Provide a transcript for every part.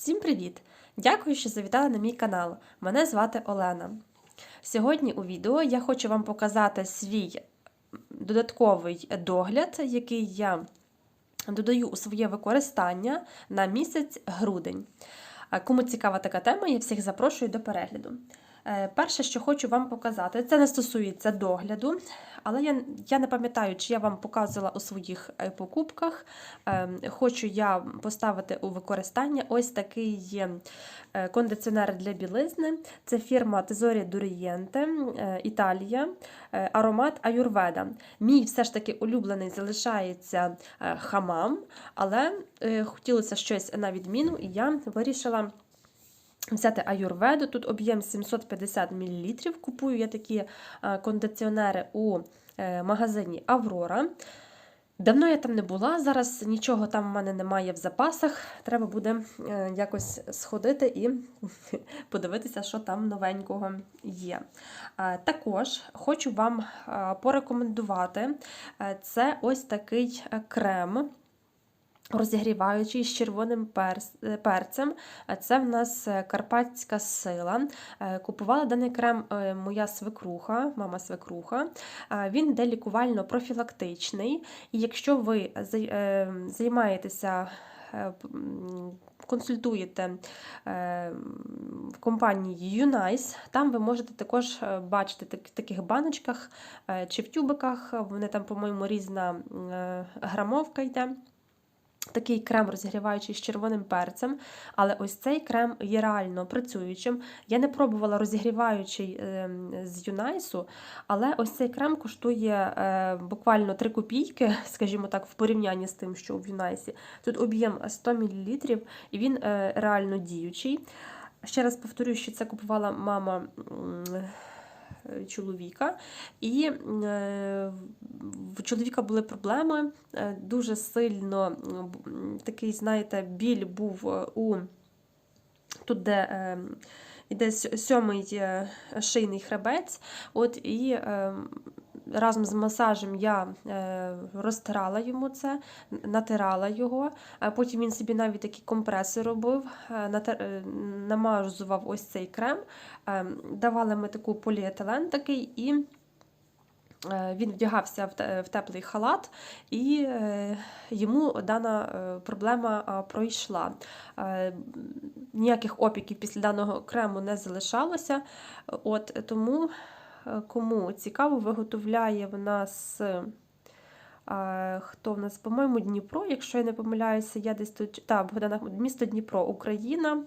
Всім привіт! Дякую, що завітали на мій канал. Мене звати Олена. Сьогодні у відео я хочу вам показати свій додатковий догляд, який я додаю у своє використання на місяць грудень. Кому цікава така тема, я всіх запрошую до перегляду. Е, Перше, що хочу вам показати, це не стосується догляду, але я, я не пам'ятаю, чи я вам показувала у своїх е, покупках. Е, Хочу я поставити у використання ось такий кондиціонер для білизни. Це фірма Tesori Duriente, е, Італія, аромат Аюрведа. Мій все ж таки улюблений залишається хамам, але хотілося щось на відміну, і я вирішила. Взяти аюрведу, тут об'єм 750 мл. Купую я такі е, кондиціонери у е, магазині Аврора. Давно я там не була, зараз нічого там в мене немає в запасах. Треба буде е, якось сходити і подивитися, що там новенького є. Також хочу вам порекомендувати це ось такий крем розігріваючий з червоним е, перцем. Це в нас е, карпатська сила. Е, Купувала даний крем моя свекруха, мама свекруха. Він йде лікувально-профілактичний. І якщо ви займаєтеся Консультуєте в компанії Unice, там ви можете також бачити в таких баночках чи в тюбиках. Вони там, по-моєму, різна грамовка йде. Такий крем розігріваючий з червоним перцем, але ось цей крем є реально працюючим. Я не пробувала розігріваючий ем, з Юнайсу, але ось цей крем коштує е, буквально 3 копійки, скажімо так, в порівнянні з тим, що в Юнайсі. Тут об'єм 100 мл і він е, реально діючий. Ще раз повторюю, що це купувала мама. Чоловіка, і е, в чоловіка були проблеми. е, Дуже сильно такий, знаєте, біль був е, у тут, де йде сьомий шийний хребець. От і разом з масажем я е, розтирала йому це, натирала його. Потім він собі навіть такі компреси робив, е, е, намазував ось цей крем. Давали ми таку поліетилен такий і. Він вдягався в теплий халат, і йому дана проблема пройшла. Ніяких опіків після даного крему не залишалося. От тому, кому цікаво, виготовляє в нас. е, Хто в нас, по-моєму, Дніпро, якщо я не помиляюся, я десь тут та, Богдана, місто Дніпро, Україна.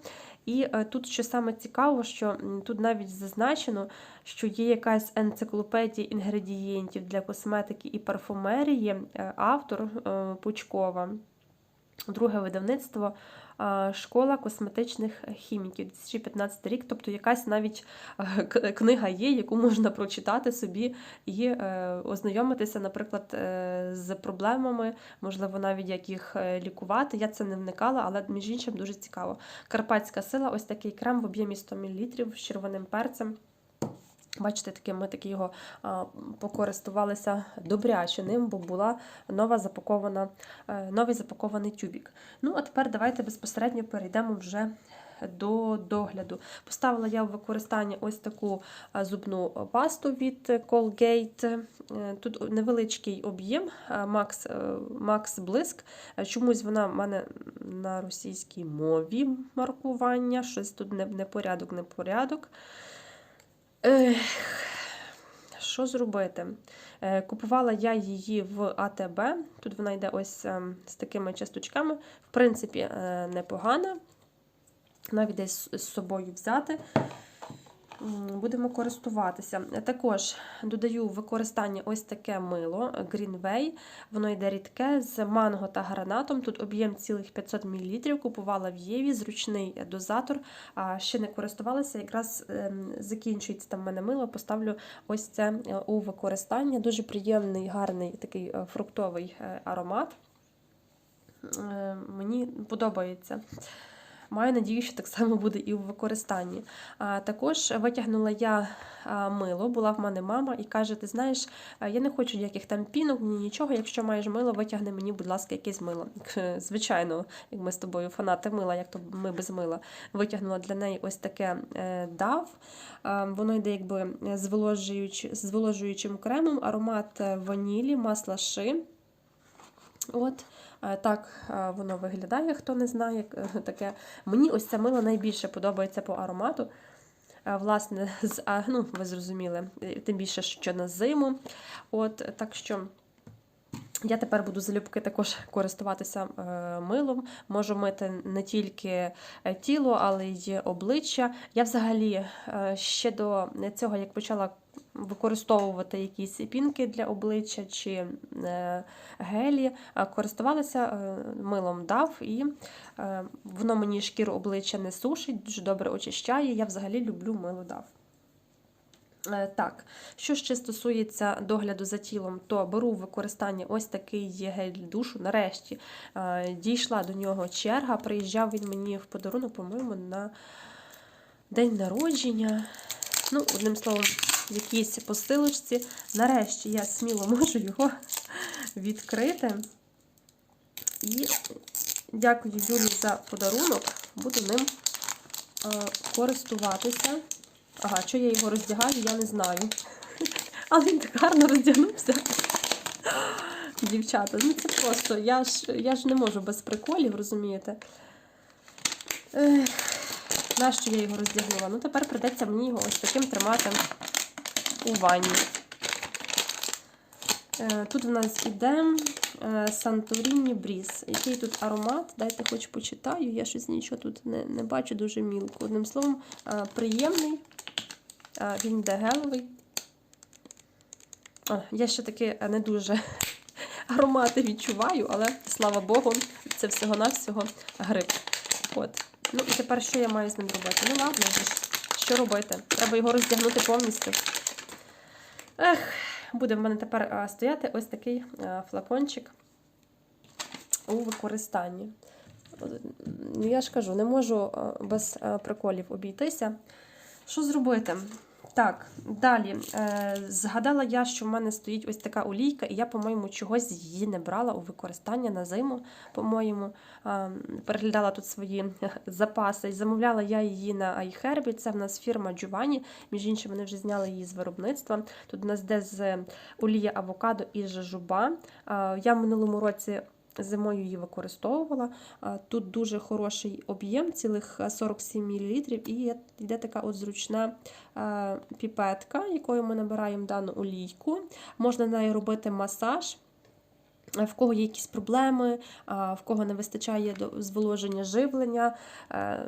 І е, тут що саме цікаво, що тут навіть зазначено, що є якась енциклопедія інгредієнтів для косметики і парфумерії, е, автор е, Пучкова. Друге видавництво е, Школа косметичних хіміків 2015 рік. Тобто якась навіть е, книга є, яку можна прочитати собі і е, ознайомитися, наприклад, е, з проблемами, можливо, навіть як їх е, лікувати. Я це не вникала, але між іншим дуже цікаво. Карпатська сила, ось такий крем в об'ємі 100 мл з червоним перцем. Бачите, таке ми таки його покористувалися добряче ним, бо була нова запакована, е, новий запакований тюбік. Ну, а тепер давайте безпосередньо перейдемо вже до догляду. Поставила я в використання ось таку зубну пасту від Colgate. Е, Тут невеличкий об'єм Max, е, Max Блиск. Е, Чомусь вона в мене на російській мові маркування. Щось тут не- непорядок, непорядок. Ех, що зробити? Е, Купувала я її в АТБ. Тут вона йде ось ем, з такими часточками. В принципі, е, непогана. Навіть десь з собою взяти. Будемо користуватися. Також додаю використання ось таке мило Greenway. Воно йде рідке з манго та гранатом. Тут об'єм цілих 500 мл. Купувала в Єві, зручний дозатор. Ще не користувалася. Якраз ем, закінчується там в мене мило. Поставлю ось це е, у використання. Дуже приємний, гарний такий е, фруктовий е, аромат. Мені подобається. Маю надію, що так само буде і у використанні. А, Також витягнула я мило, була в мене мама, і каже: Ти знаєш, я не хочу ніяких там пінок, ні нічого. Якщо маєш мило, витягни мені, будь ласка, якесь мило. Звичайно, як ми з тобою фанати мила, як то ми без мила. Витягнула для неї ось таке е, дав. Воно йде якби зволожуючи, зволожуючим кремом, аромат е, ванілі, масла ши. От так е, воно виглядає, хто не знає е, таке. Мені ось це мило найбільше подобається по аромату. Е, Власне, з, ну, ви зрозуміли, е, тим більше, що на зиму. От, так що я тепер буду залюбки також користуватися е, милом. Можу мити не тільки е, тіло, але й обличчя. Я взагалі е, ще до цього, як почала використовувати якісь пінки для обличчя чи е, гелі, користувалася е, милом DAV, і е, воно мені шкіру обличчя не сушить, дуже добре очищає. Я взагалі люблю мило. Е, Так, що ще стосується догляду за тілом, то беру в використання ось такий гель для душу. Нарешті дійшла до нього черга. Приїжджав він мені в подарунок, по-моєму, на день народження. Ну, одним словом, в якійсь посилочці. Нарешті я сміло можу його відкрити. І дякую Юлі за подарунок. Буду ним е, користуватися. Ага, що я його роздягаю, я не знаю. Але він так гарно роздягнувся. Дівчата, ну це просто. Я ж я ж не можу без приколів, розумієте? Ех, нащо я його роздягнула? Ну, тепер придеться мені його ось таким тримати у ванні. Е, Тут в нас іде Санторіні Бріз. Який тут аромат? Дайте хоч почитаю. Я щось нічого тут не, не бачу дуже мілко. Одним словом, е, приємний. Е, Він йде геловий. О, я ще таки не дуже аромати відчуваю, але слава Богу, це всього-навсього гриб. От. Ну і тепер що я маю з ним робити? Ну ладно, що робити? Треба його роздягнути повністю. Ех, буде в мене тепер стояти ось такий флакончик у використанні. Ну, Я ж кажу, не можу без приколів обійтися. Що зробити? Так, далі. Е, згадала я, що в мене стоїть ось така олійка, і я, по-моєму, чогось її не брала у використання на зиму. По-моєму, е, переглядала тут свої запаси. Замовляла я її на iHerb. Це в нас фірма Giovanni. Між іншим, вони вже зняли її з виробництва. Тут у нас де з олія авокадо і жажуба. Е, я в минулому році. Зимою її використовувала. Тут дуже хороший об'єм, цілих 47 мл, і йде така от зручна піпетка, якою ми набираємо дану олійку. Можна нею робити масаж. В кого є якісь проблеми, в кого не вистачає зволоження живлення, е,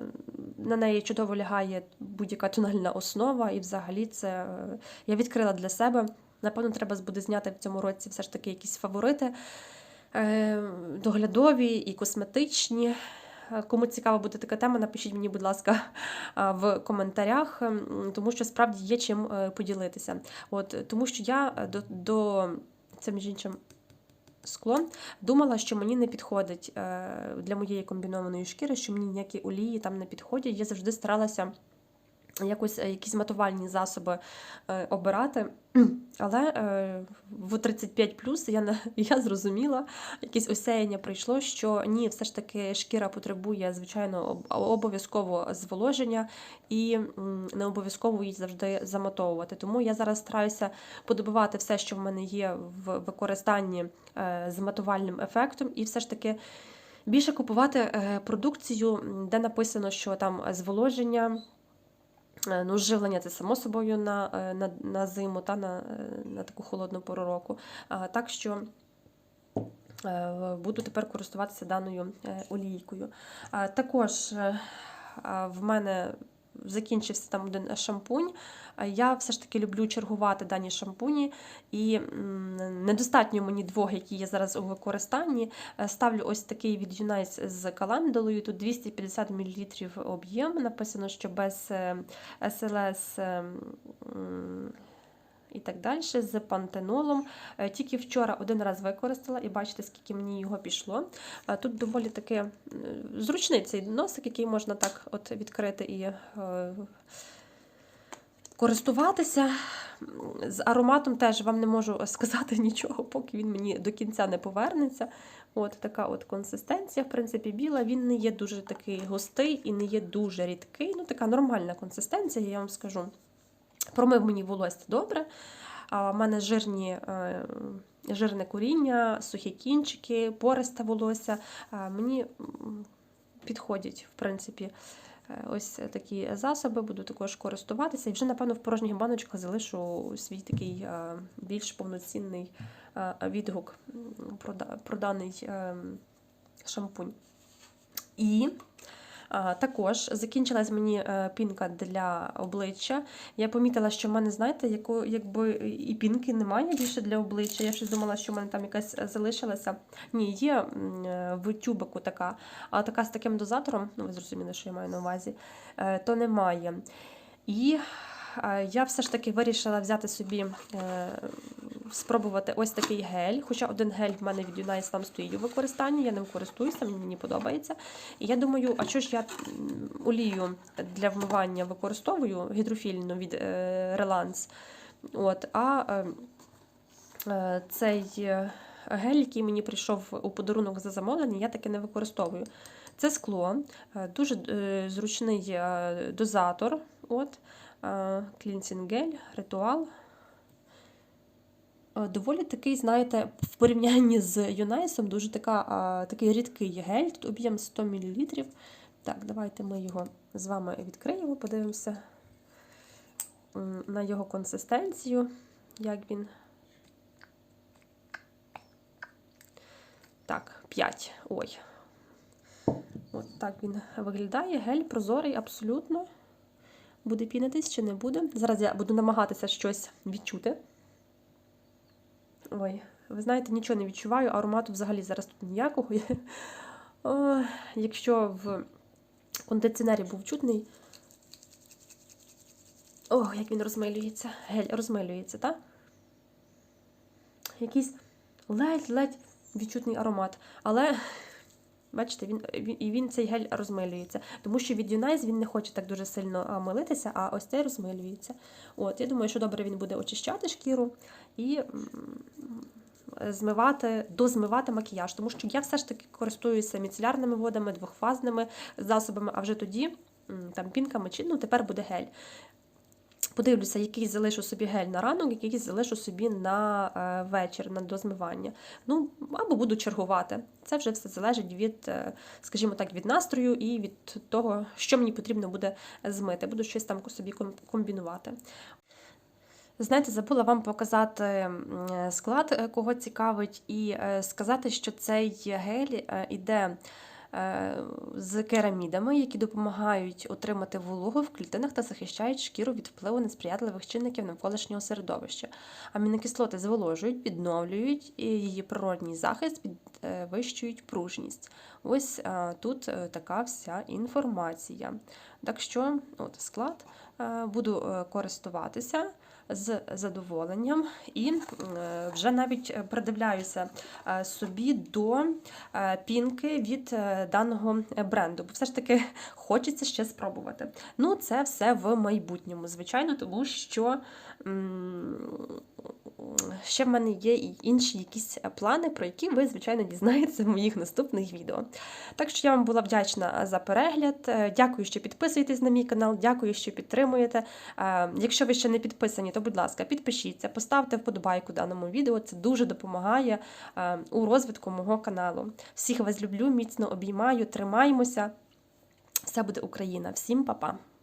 на неї чудово лягає будь-яка тональна основа, і взагалі це е, я відкрила для себе. Напевно, треба буде зняти в цьому році все ж таки якісь фаворити е, доглядові і косметичні. Е, Кому цікава буде така тема, напишіть мені, будь ласка, в коментарях, тому що справді є чим е, поділитися. От, тому що я е, до, до це між іншим скло, думала, що мені не підходить е, для моєї комбінованої шкіри, що мені ніякі олії там не підходять. Я завжди старалася якось е, якісь матувальні засоби е, обирати. Але е, в 35 я, я зрозуміла, якесь осяяння прийшло, що ні, все ж таки шкіра потребує, звичайно, об- обов'язково зволоження і не обов'язково її завжди заматовувати. Тому я зараз стараюся подобувати все, що в мене є в використанні з матувальним ефектом, і все ж таки. Більше купувати продукцію, де написано, що там зволоження, Ну, живлення це само собою на, е, на, на зиму та на, е, на таку холодну пору року. А, так що е, буду тепер користуватися даною е, олійкою. А, також е, в мене закінчився там один шампунь. Я все ж таки люблю чергувати дані шампуні, і недостатньо мені двох, які є зараз у використанні. Е, Ставлю ось такий від Юнайс з календулою. Тут 250 мл об'єм. Написано, що без СЛС. Е, і так далі, з пантенолом. Е, Тільки вчора один раз використала, і бачите, скільки мені його пішло. Е, Тут доволі таки е, зручний цей носик, який можна так от відкрити і користуватися. З ароматом теж вам не можу сказати нічого, поки він мені до кінця не повернеться. От така от консистенція, в принципі, біла. Він не є дуже такий густий і не є дуже рідкий. Ну, така нормальна консистенція, я вам скажу. Промив мені волосся добре. В мене жирні, е, жирне коріння, сухі кінчики, пористе волосся. Мені підходять, в принципі, е, ось такі засоби, буду також користуватися. І вже, напевно, в порожніх баночках залишу свій такий е, більш повноцінний відгук про, даний е, шампунь. І також закінчилась мені е, пінка для обличчя. Я помітила, що в мене, знаєте, яку, якби і пінки немає більше для обличчя. Я щось думала, що в мене там якась залишилася. Ні, є е, в тюбику така, а така з таким дозатором, ну ви зрозуміли, що я маю на увазі, е, то немає. І е, я все ж таки вирішила взяти собі, е, спробувати ось такий гель. Хоча один гель в мене від Unice там стоїть у використанні, я ним користуюся, мені подобається. І я думаю, а що ж я олію для вмивання використовую гідрофільну від е, Relance. От, а е, цей гель, який мені прийшов у подарунок за замовлення, я таки не використовую. Це скло, дуже зручний дозатор. От, клінсінг гель, ритуал. Е, Доволі такий, знаєте, в порівнянні з Юнайсом, дуже така, такий рідкий гель, тут об'єм 100 мл. Так, давайте ми його з вами відкриємо, подивимося на його консистенцію, як він. Так, 5. Ой. От так він виглядає. Гель прозорий абсолютно. Буде пінитись чи не буде. Зараз я буду намагатися щось відчути. Ой, ви знаєте, нічого не відчуваю, аромату взагалі зараз тут ніякого. О, якщо в кондиціонері був чутний. О, як він розмилюється. Гель розмилюється, так? Якийсь ледь-ледь відчутний аромат. Але, бачите, він, і він цей гель розмилюється. Тому що від Юнайз він не хоче так дуже сильно милитися, а ось цей розмилюється. От, я думаю, що добре він буде очищати шкіру і змивати, дозмивати макіяж, тому що я все ж таки користуюся міцелярними водами, двохфазними засобами, а вже тоді там пінками чи ну тепер буде гель. Подивлюся, який залишу собі гель на ранок, який залишу собі на е, вечір, на дозмивання. Ну, або буду чергувати. Це вже все залежить від, е, скажімо так, від настрою і від того, що мені потрібно буде змити. Буду щось там собі ком- комбінувати. Знаєте, забула вам показати склад, е, кого цікавить, і сказати, що цей гель іде з керамідами, які допомагають отримати вологу в клітинах та захищають шкіру від впливу несприятливих чинників навколишнього середовища. Амінокислоти зволожують, відновлюють її природній захист підвищують пружність. Ось е, тут е, така вся інформація. Так що, от склад, е, буду е, користуватися з задоволенням і е, вже навіть придивляюся е, собі до е, пінки від даного бренду, бо все ж таки хочеться ще спробувати. Ну, це все в майбутньому, звичайно, тому що ще в мене є і інші якісь плани, про які ви, звичайно, дізнаєтеся в моїх наступних відео. Так що я вам була вдячна за перегляд. Е, Дякую, що підписуєтесь на мій канал, дякую, що підтримуєте. Е, Якщо ви ще не підписані, то, будь ласка, підпишіться, поставте вподобайку даному відео. Це дуже допомагає е, у розвитку мого каналу. Всіх вас люблю, міцно обіймаю, тримаємося. Все буде Україна. Всім па-па!